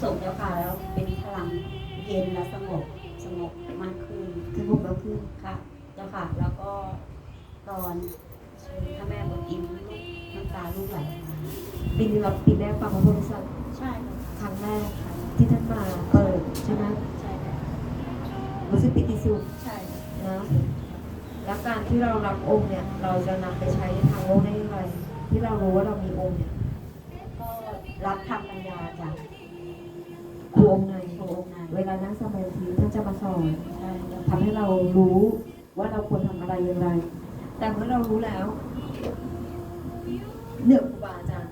สุขเจ้าค่ะแล้วเป็นพลังเย็นและสงบสงบมากขึ้นสงบแล้วคือค่ะ เจ้าค่ะ แล้วก็ตอนเชิญพระแม่บนอิมลูกน้ำตาลูกไหลออกมาปีนี้เราปีแรกฟังพระพุทธศาสนาใช่ค่ะครั้งแรกที่ท่านมาเปิดใช่ไหมใช่ค่ะรู้สึกปิติสุขใช่ค่ะนะแล้วการที่เรารับองค์เนี่ย เราจะนำไปใช้ในทางโลกได้อย่างไรที่เรารู้ว่าเรามีองค์เนี่ยก็รับทางปัญญาจากครู องค์ในครูองค์นั้นเวลานั่งสมาธิท่านจะมาสอนใช่เจ้าทำให้เรารู้ว่าเราควรทำอะไรอย่างไร แต่เมื่อเรารู้แล้ว เหนือครูบาอาจารย์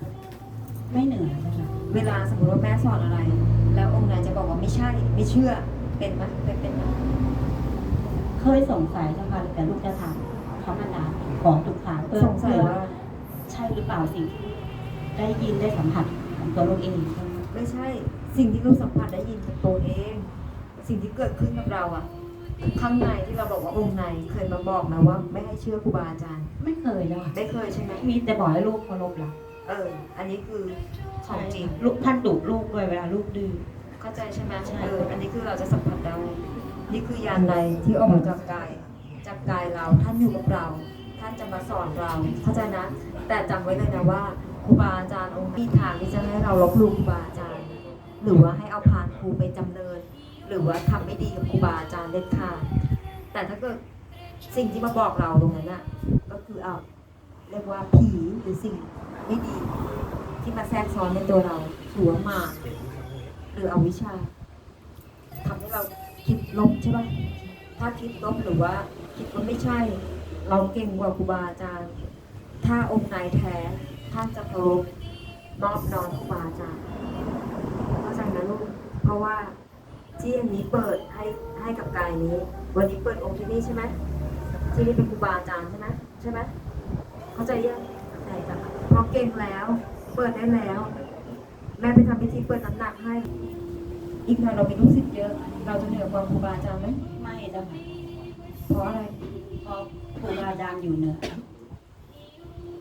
ไม่เหนื่อยเจ้าค่ะเวลาสมมติว่าแม่สอนอะไร แล้วองค์ไหนจะบอกว่าไม่ใช่ไม่เชื่อเป็นไหมเคยเป็นไหมเคยสงสัยเจ้าค่ะแต่ลูกจะถามเขามานานของทุกครั้งเพื่อสงสัยว่า ใช่หรือเปล่าสิ่งที่ได้ยินได้สัมผัสของตัวลูกเอง ไม่ใช่ สิ่งที่ลูกสัมผัสได้ยินกับตัวเอง สิ่งที่เกิดขึ้นกับเราอะข้างในที่เราบอกว่าองค์ในเคยมาบอกนะว่า ไม่ให้เชื่อครูบาอาจารย์ ไม่เคยเลยค่ะไม่เคยใช่ไหมมีแต่บอกให้ลูกเคารพเราเออ อันนี้คือของจริงลูกท่านดุลูกด้วยเวลาลูกดื้อเข้าใจใช่ไหมใช่เอออันนี้คือเราจะสัมผัสได้นี่คือยานใดที่ออกมาจากกายจากกายเราท่านอยู่กับเรา ท่านจะมาสอนเราเข้าใจนะ แต่จำไว้เลยนะว่าครูบาอาจารย์องค์มีทางที่จะให้เราลบหลู่ครูบาอาจารย์ หรือว่าให้เอาพานครูไปจำเนิน หรือว่าทำไม่ดีกับครูบาอาจารย์เด็ดขาดแต่ถ้าเกิดสิ่งที่มาบอกเราตรงนั้นน่ะก็คือเอาเรียกว่าผีหรือสิ่งไม่ดี ที่มาแทรกซ้อนในตัวเราถือว่ามารหรืออวิชชาทำให้เราคิดลบใช่ไหมถ้าคิดลบหรือว่าคิดว่าไม่ใช่ เราเก่งกว่าครูบาอาจารย์ ถ้าองค์ไหนแท้ท่านจะเคารพนอบน้อมครูบาอาจารย์เข้าใจนะลูก เพราะว่าที่อันนี้เปิดให้ให้กับกายนี้ วันนี้เปิดองค์ที่นี่ใช่ไหมที่นี่เป็นครูบาอาจารย์ใช่ไหมใช่ไหมเข้าใจยังใช่จ้ะพอเก่งแล้ว เปิดได้แล้ว แม่ไปทำพิธีเปิดน้ำหนักให้ อีกหน่อยเรามีลูกศิษย์เยอะ เราจะเหนือกว่าครูบาอาจารย์ไหมไม่เจ้าค่ะเพราะอะไรเพราะครูบาอาจารย์อยู่เหนือ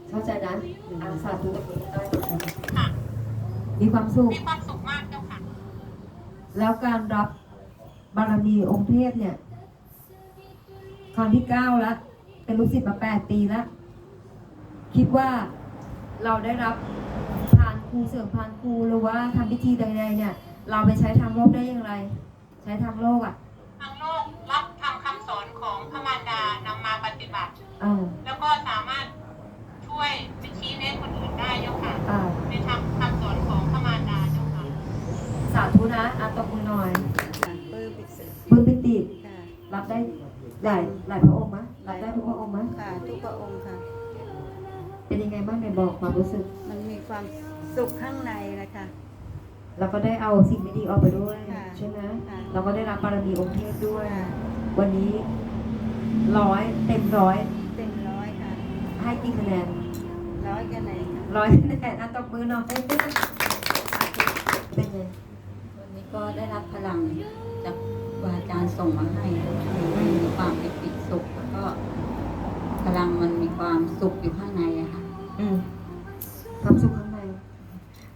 เข้าใจนะอาสาธุกับคุณได้มีความสุขมีความสุขมากเจ้าค่ะ แล้วการรับบารมีองค์เทพเนี่ย ครั้งที่เก้าแล้ว เป็นลูกศิษย์มาแปดปีแล้ว คิดว่าเราได้รับพานครูเสริมพานครูหรือว่าทำพิธีใดๆเนี่ย เราไปใช้ทางโลกได้อย่างไร ใช้ทางโลกอะ ทางโลกรับทำคำสอนของพระมารดานำมาปฏิบัติเออแล้วก็สามารถช่วยไปชี้แนะคนอื่นได้เจ้าค่ะอ่า ในทำคำสอนของพระมารดาเจ้าค่ะ สาธุนะอาตบมือหน่อยปลื้มปิติปลื้มปิติค่ะรับได้หลายหลายพระองค์ไหมรับได้ทุกพระองค์ไหมค่ะทุกพระองค์ค่ะ เป็นยังไงบ้างในบอกความรู้สึก มันมีความสุขข้างในนะคะเราก็ได้เอาสิ่งไม่ดีออกไปด้วยค่ะใช่ไหมค่ะเราก็ได้รับบารมีองค์เทพด้วยค่ะวันนี้ร้อยเต็มร้อยเต็มร้อยค่ะ ให้กี่คะแนนร้อยกันไหนค่ะร้อยคะแนนอะตบมือหน่อยเป็นไงวันนี้ ก็ได้รับพลังจากครูบาอาจารย์ส่งมาให้มีความปิติสุขแล้วก็ พลังมันมีความสุขอยู่ข้างในอะค่ะอืมความสุขข้างใน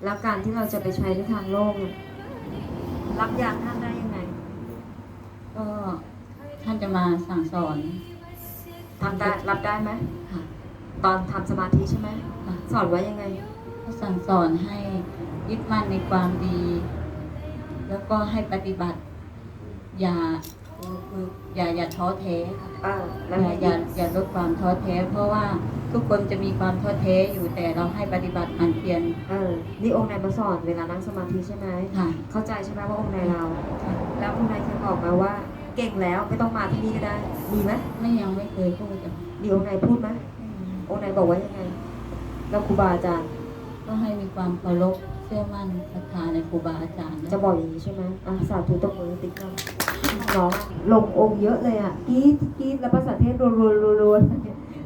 แล้วการที่เราจะไปใช้ในทางโลกเนี่ยรับอย่างท่านได้ยังไง ก็ท่านจะมาสั่งสอนทำได้รับได้ไหมค่ะตอนทำสมาธิใช่ไหมค่ะสอนไว้ยังไง ก็สั่งสอนให้ยึดมั่นในความดี แล้วก็ให้ปฏิบัติ อย่าคือคืออย่าอย่าท้อแท้ค่ะอ่าอแล้วย่าอย่าอย่าลดความท้อแท้ เพราะว่าทุกคนจะมีความท้อแท้อยู่แต่เราให้ปฏิบัติหมันเพียรเออนี่องค์ไหนมาสอนเวลานั่งสมาธิใช่ไหม ค่ะ เข้าใจใช่ไหมว่าองค์ไหนเรา แล้วองค์ไหนเคยบอกมาว่า เก่งแล้วไม่ต้องมาที่นี่ก็ได้ มีไหมไม่ยังไม่เคยพูดจ้ะมีองค์ไหนพูดไหมองค์ไหนบอกว่ายังไง แล้วครูบาอาจารย์ ก็ให้มีความเคารพเชื่อมั่นศรัทธาในครูบาอาจารย์จะบอกอย่างนี้ใช่ไหมอะสาธุตบมือติ๊กน้องน้องลงองค์เยอะเลยอะกรีดกรีดแล้วภาษาเทศรัวรัวรัวรัว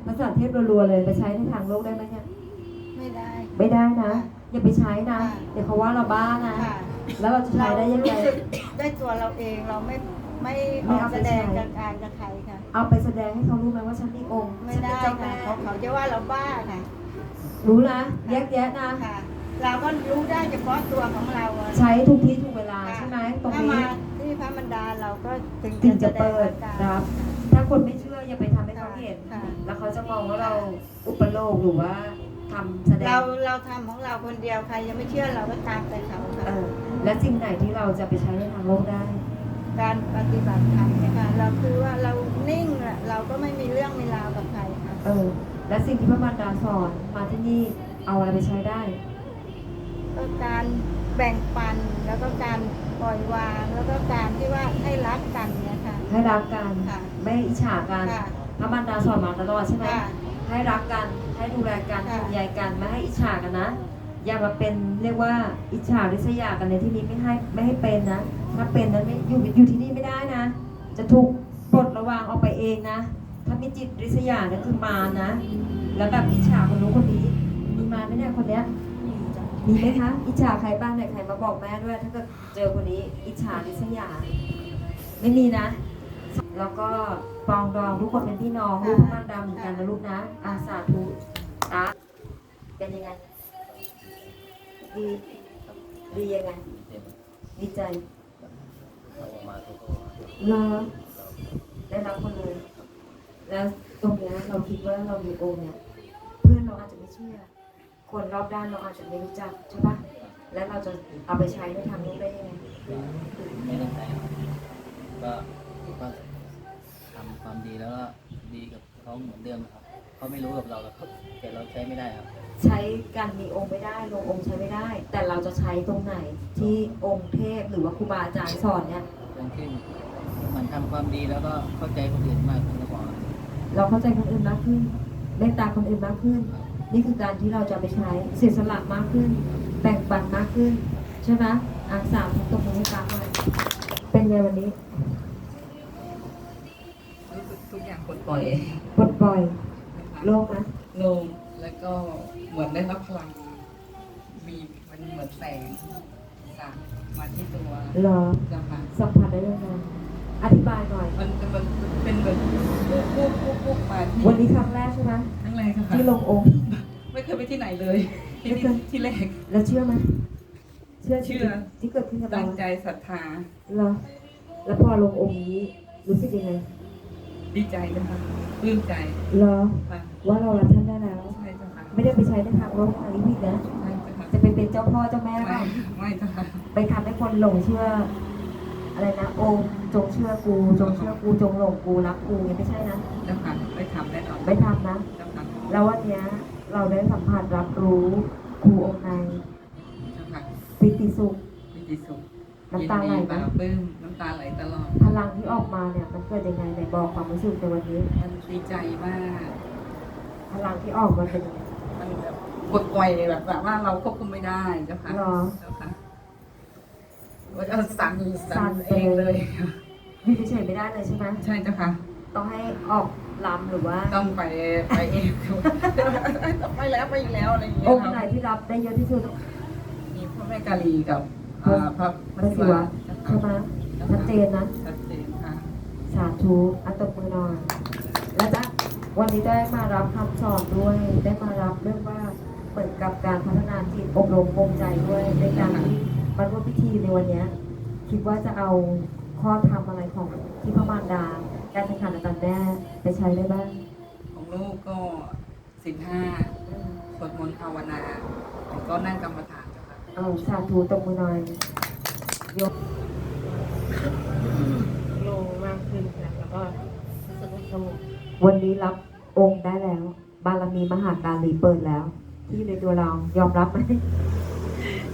ภาษาเทศรัวๆเลยไปใช้ในทางโลกได้ไหมเนี่ยไม่ได้ ไม่ได้นะ อย่าไปใช้นะค่ะเดี๋ยวเขาว่าเราบ้านะค่ะแล้วเราจะใช้ได้ยังไงรู้สึกได้ตัวเราเองเราไม่ไม่ไม่ออเอากไปแสดงใช้กับการกับใครค่ะ เอาไปแสดงให้เขารู้ไหมว่าฉันมีองค์ ไม่ได้ฉันเป็นเจ้าค่ะแม่เขาเขาจะว่าเราบ้าค่ะ รู้นะแยกแยะนะค่ะ เราก็รู้ได้เฉพาะตัวของเราอะใช้ทุกที่ทุกเวลาใช่ไหมตรงถ้านี้มาที่พระมันดาเราก็ถึงถึงจะแสเปิดอาการ รับ ถ้าคนไม่เชื่ออย่าไปทำให้เขาเห็น ค่ะ แล้วเขาจะมองว่าเราอุปโลกหรือว่าทำแสดเรางเราทำของเราคนเดียวใครยังไม่เชื่อเราก็ตามใจเขาเอค่ะอและสิ่งไหนที่เราจะไปใช้ในทางโลกได้ การปฏิบัติธรรมเนี่ยค่ะเราคือว่าเรานิ่งแหละเราก็ไม่มีเรื่องมีราวกับใครค่ะ เออ และสิ่งที่พระมารดาสอนมาที่นี่เอาอะไรไปใช้ได้ ก็การแบ่งปันแล้วก็การปล่อยวาง แล้วก็การที่ว่าให้รักกันเนี่ยค่ะ ให้รักกันค่ะไม่อิจฉากันค่ะ พระมารดาสอนมาตลอดใช่ไหมค่ะ ให้รักกันให้ดูแลกันค่ะ ห่วงใยกันไม่ให้อิจฉากันนะ อย่ามาเป็นเรียกว่าอิจฉาริษยากันในที่นี้ไม่ให้ไม่ให้เป็นนะ ถ้าเป็นนั้นไม่อยู่อยู่ที่นี่ไม่ได้นะ จะถูกปลดระวางออกไปเองนะ ถ้ามีจิตริษยาเนี่ยคือมารนะ แล้วแบบอิจฉาคนนู้นคนนี้มีมารไหมเนี่ยคนเนี้ย มีไหมคะอิจฉาใครบ้างไหนใครมาบอกแม่ด้วย ถ้าเกิดเจอคนนี้อิจฉาริษยา ไม่มีนะ แล้วก็ปรองดองทุกคนเป็นพี่น้องลูกพระมารดาเหมือนกันนะลูกนะอาสาธุตาเป็นยังไง ดีดียังไงดีใจเหรอได้รับคนเลยแล้วตรงเนี้ยเราคิดว่าเรามีองค์เนี่ย เพื่อนเราอาจจะไม่เชื่อ คนรอบด้านเราอาจจะไม่รู้จักใช่ปะแล้วเราจะเอาไปใช้ในทางนี้ได้ยังไงไม่ตั้งใจครับก็ก็ทำความดีแล้วก็ดีกับเขาเหมือนเดิมครับเขาไม่รู้กับเราแล้วแต่เราใช้ไม่ได้ครับ ใช้การมีองค์ไม่ได้ลงองค์ใช้ไม่ได้ แต่เราจะใช้ตรงไหนที่องค์เทพหรือว่าครูบาอาจารย์สอนเนี่ยอย่างเช่นมันทำความดีแล้วก็เข้าใจคนอื่นมากขึ้นก็พอครับเราเข้าใจคนอื่นมากขึ้นเมตตาคนอื่นมากขึ้น นี่คือการที่เราจะไปใช้เสียสละมากขึ้น แบ่งปันมากขึ้น ใช่ไหมอาสามตกมือให้ตามหน่อยเป็นไงวันนี้รู้สึกทุกอย่างปลดปล่อยปลดปล่อยนะคะโล่งนะโลงแล้วก็เหมือนได้รับพลัง มีมันเหมือนแสงสาดมาที่ตัวเหรอเจ้าค่ะสัมผัสได้ยังไงอธิบายหน่อย มันจะมันเป็นเหมือนปุ๊บปุ๊บปุ๊บปุ๊บมาที่วันนี้ครั้งแรกใช่ไหมทั้งแรกค่ะที่ลงองค์ ไม่เคยไปที่ไหนเลยที่ไม่นี่เคยที่แรก แล้วเชื่อไหมเชื่อเชื่อ ที่เกิดขึ้นกับเราตั้งใจศรัทธาเหรอแล้วพอลงองค์นี้รู้สึกยังไง ดีใจนะคะปลื้มใจเหรอค่ะว่าเรารับท่านได้แล้ว ใช่เจ้าค่ะไม่ได้ไปใช้ในทางโลกทางนี้ผิดนะ ใช่เจ้าค่ะจะไปเป็นเจ้าพ่อเจ้าแม่ไม่เปล่าไม่เจ้าค่ะไปทำให้คนหลงเชื่อ อะไรนะโอมจงเชื่อกู จงเชื่อกู จงหลงกูรักกูเนี่ยไม่ใช่นะ เจ้าค่ะไม่ทำแน่นอนไม่ทำนะ เจ้าค่ะ แล้ววันเนี้ย เราได้สัมผัสรับรู้ครูองค์ในเจ้าค่ะปิติสุข มีดีสุขน้ำตาไหลยินดีนะปลาปลื้มน้ำตาไหลตลอดพลังที่ออกมาเนี่ยมันเกิดยังไงในบอกความรู้สึกในวันนี้ มันดีใจมาก พลังที่ออกมาเป็นยังไง มันแบบปลดปล่อยแบบแบบว่าเราควบคุมไม่ได้เจ้าค่ะหรอ เจ้าค่ะว่าจะสั่นสั่สั่นนไปเองเลย อยู่เฉยๆไม่ได้เลยใช่ไหมใช่เจ้าค่ะต้องให้ออก ลำหรือว่าต้องไปไปเองต้องไปแล้วไปอีกแล้วอะไรอย่างเงี้ยองค์คไหนรับที่รับได้เยอะที่สุดมีพระแม่กาลีกับอ่าพระพระศิวะใช่ไหมชัดเจนนะชัดเจนค่ะสาธุอัตตบมือหน่อยแล้วจ้ะวันนี้ได้มารับคำสอนด้วยได้มารับเรื่องว่าเหมือนกับการพัฒนาจิตอบรมปมใจด้วยในการที่มาร่วมพิธีในวันเนี้ยคิดว่าจะเอาข้อธรรมอะไรของที่พระมารดา การแข่งขันอาจารย์แม่ไปใช้ได้บ้างของลูกก็สิบห้าสวดมนต์ภาวนาแล้วก็นั่งกรรมฐานเจ้าค่ะเอาสาธุตบมือหน่อยยกโลงมากขึ้นค่ะแล้วก็รู้สึกว่าสงบวันนี้รับองค์ได้แล้ว บารมีมหาการีเปิดแล้ว ที่อยู่ในตัวเรายอมรับไหม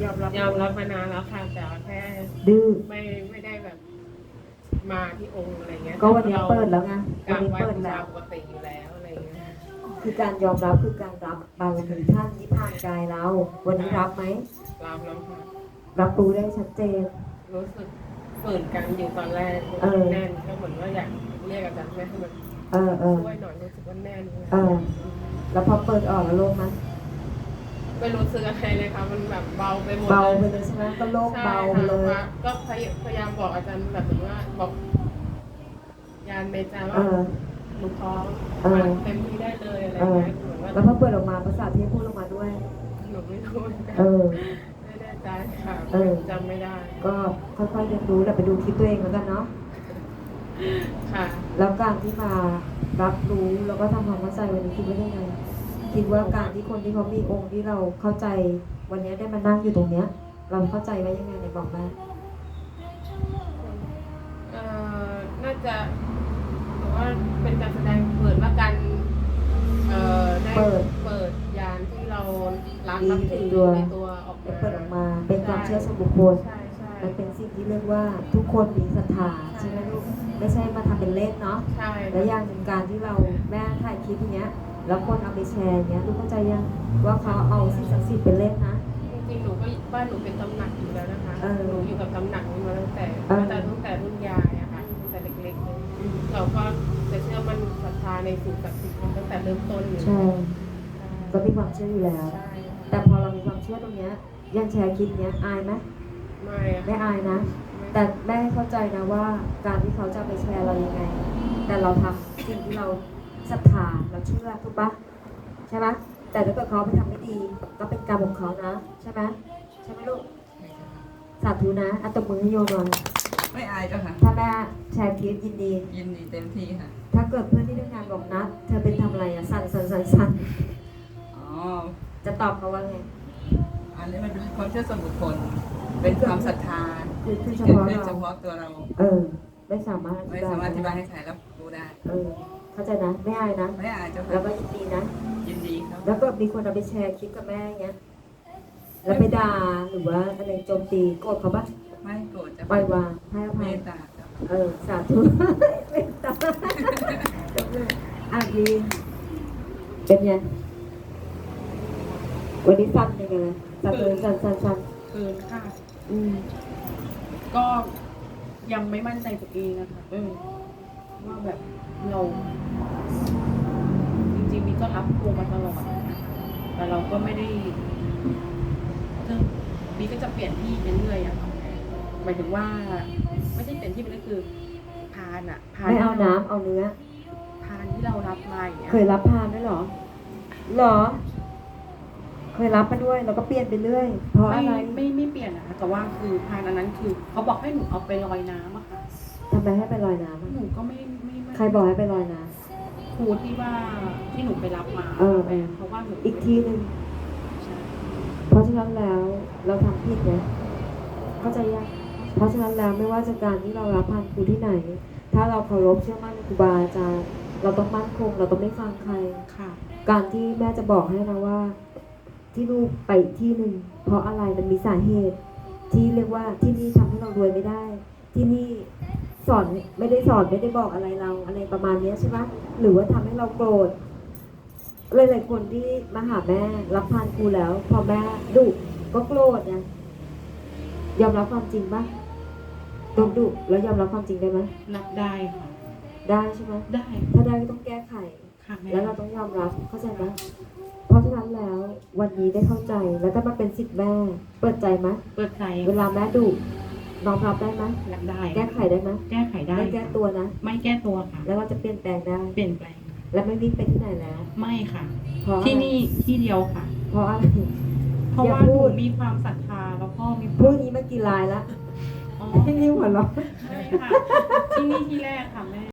ยอมรับยอมรับมานานแล้วค่ะแต่ว่าแค่ดื้อไม่ไม่ได้แบบ มาที่องค์อะไรเงี้ยก็วันนี้เปิดแล้วไงกวัรานรนี้ไหว้เปิดบูแล้ชาวปกติอยู่แล้วอะไรเงี้ยคือการยอมรับคือการรับบารมีท่านที่ผ่านกายเรา วันนี้รับไหม รับแล้วค่ะรับรู้ได้ชัดเจน รู้สึกฝืนกันอยู่ตอนแรกเออ แน่นก็เหมือนว่าอยากเรียกอาจารย์แม่ให้มันเออเออ ช่วยหน่อยรู้สึกว่าแน่นเออ แล้วพอเปิดออกแล้วโล่งไหม ไม่รู้สึกอะไรเลยค่ะ มันแบบเบาไปหมดเบาไปเลยเลยใช่ไหมก็โล่งใช่เบาไปเลยค่ะก็พยพยายามบอกอาจารย์แบบเหมือนว่าบอกยานเมจาเอว่าอหนูพร้อมเออมาเต็มที่ได้เลยอะไรเงี้ยเหมือนว่าแล้วพอเปิดออกมาภาษาเทพพูดออกมาด้วยหนูไม่รู้เหมือนกันเออไม่แน่ใจค่ะเออจำไม่ได้ ก็ค่อยๆเรียนรู้แหละไปดูคลิปตัวเองแล้วกันเนาะค่ะ แล้วการที่มารับรู้แล้วก็ทำความเข้าใจวันนี้คิดว่ายังไง คิดว่าการที่คนที่เขามีองค์ที่เราเข้าใจวันนี้ได้มานั่งอยู่ตรงเนี้ย เราเข้าใจไว้ยังไงในบอกแม่เอ่อน่าจะแต่ว่าเป็นการแสดงเปิดว่าการเอ่อได้เปิดเปิดยานที่เรารักมีนับในถือตัวในตัวออกได้มาเปิดออกมา เป็นความเชื่อส่วนบุคคลใช่ใช่มันเป็นสิ่งที่เรียกว่าทุกคนมีศรัทธาใช่ไหมลูกไม่ใช่มาทำเป็นเลขเนาะใช่และอย่างหนึ่งการที่เราแม่ถ่ายคลิปอย่างเงี้ย แล้วคนเอาไปแชร์อย่างเงี้ยลูกเข้าใจยังว่าเขาเอาสิ่งศักดิ์สิทธิ์เป็นเลขนะจริงๆหนูก็บ้านหนูเป็นตำหนักอยู่แล้วนะคะเออ หนูอยู่กับตำหนักนี้มาตั้งแต่เออ ตั้งแต่ตั้งแต่รุ่นยายอะค่ะตั้งแต่เล็กๆเลยเราก็จะเชื่อมันศรัทธาในสิ่งศักดิ์สิทธิ์ตั้งแต่เริ่มต้นอยู่ใช่ ก็มีความเชื่ออยู่แล้ว ใช่แต่พอเรามีความเชื่อตรงเนี้ยยังแชร์คลิปเนี้ยอายไหมไม่อะไม่อายนะ แต่แม่เข้าใจนะว่าการที่เขาจะเอาไปแชร์เรายังไง แต่เราทำสิ่งที่เรา ศรัทธาเราเชื่อถูกปะใช่ไหมแต่ถ้าเกิดเขาไปทำไม่ดี ก็เป็นกรรมของเขานะใช่ไหมใช่ไหมลูกสาธุนะอัตบมือให้โยมหน่อยไม่อายเจ้าค่ะ ถ้าแม่แชร์คลิปยินดี ยินดีเต็มที่ค่ะ ถ้าเกิดเพื่อนที่ทำงานบอกนัดเธอเป็นทำอะไรอะสั่นสั่นสั่นสั่นอ๋อ จะตอบเขาว่าไงอันนี้มันเป็นความเชื่อส่วนบุคคล เป็นความศรัทธาคือขึ้นที่เฉเกิดพาะขึ้นเราเฉพาะตัวเรา เออ ไม่สามารถไม่สามารถอธิบายให้ใครรับรู้ได้ เออ เข้าใจนะไม่อายนะไม่อายเจ้าแล้วค่ะก็ยินดีนะ ยินดีครับ แล้วก็มีคนเอาไปแชร์คลิปกับแม่อย่างเงี้ยแล้วไปด่าหรือว่าอะไรโจมตีโกรธเขาปะไม่โกรธเจ้าปล่ค่ะอยวางให้อเมภัยตตาเจ้าค่ะเออสาธุเมตตาอะดีเป็นไงวันนี้สั้นเป็นไงสั้นเลยสั้นสั้นสั้นเกินค่ะอืมก็ยังไม่มั่นใจตัวเองนะคะอืมว่าแบบเรา จริงๆมีก็รับครูมาตลอดนะคะแต่เราก็ไม่ได้คือบีก็จะเปลี่ยนที่ไปเรื่อยอะค่ะหมายถึงว่า ไม่ใช่เปลี่ยนที่ไปเรื่อยคือ พานอะพานไม่เอาที่รน้ำเอาเนื้อ พานที่เรารับมาอย่างเงี้ยเคยรับพานด้วยเหรอเหรอ เคยรับมาด้วยแล้วก็เปลี่ยนไปเรื่อย เพราะไม่อะไรไม่ไม่เปลี่ยนนะคะแต่ว่าคือพานอันนั้นคือเขาบอกให้หนูเอาไปลอยน้ำอะค่ะทำไมให้ไปลอยน้ำอะหนูก็ไม่ไม่ไม่ ใครบอกให้ไปลอยน้ค รูที่ว่าที่หนูไปรับมาเออเพราะว่าหนูำอีกทีหนึ่งใช่เพราะฉะนั้นแล้วเราทำผิดไงเข้าใจยังเพราะฉะนั้นแล้วไม่ว่าจะการที่เรารับพันครูที่ไหน ถ้าเราเคารพเชื่อมั่นในครูบาอาจารย์เราต้องมั่นคง เราต้องไม่ฟังใคร ค่ะ การที่แม่จะบอกให้นะว่า ที่ลูกไปอีกที่หนึ่งเพราะอะไรมันมีสาเหตุ ที่เรียกว่าที่นี่ทำให้เรารวยไม่ได้ ที่นี่ สอนไม่ได้สอนไม่ได้บอกอะไรเราอะไรประมาณเนี้ยใช่ไหมหรือว่าทำให้เราโกรธหลายๆคนที่มาหาแม่รับพานครูแล้ว พอแม่ดุก็โกรธไงยอมรับความจริงปะโดนดุแล้วยอมรับความจริงได้ไหมนับได้ค่ะได้ใช่ไหมได้ ถ้าได้ก็ต้องแก้ไขค่ะแม่แล้วเราต้องยอมรับเข้าใจไหมเพราะฉะนั้นแล้ววันนี้ได้เข้าใจแล้วก็มาเป็นสิทธิ์แม่ เปิดใจไหมเปิดใจ เวลาแม่ดุ น้อมรับได้ไหมรับได้ แก้ไขได้ไหมแก้ไขได้ ไม่แก้ตัวนะ ไม่แก้ตัวค่ะ แล้วเราจะเปลี่ยนแปลงได้ เปลี่ยนแปลง และไม่วิ่งไปที่ไหนแล้ว ไม่ค่ะเพราะอะไรที่นี่ที่เดียวค่ะ เพราะอะไรเพราะอย่าว่าหพูนูดมีความศรัทธาแล้วก็มีคพูวาดมนี้มากี่ลายแล้วอ๋อให้นิ้วหัวเราะใช่ค่ะ ที่นี่ที่แรกค่ะแม่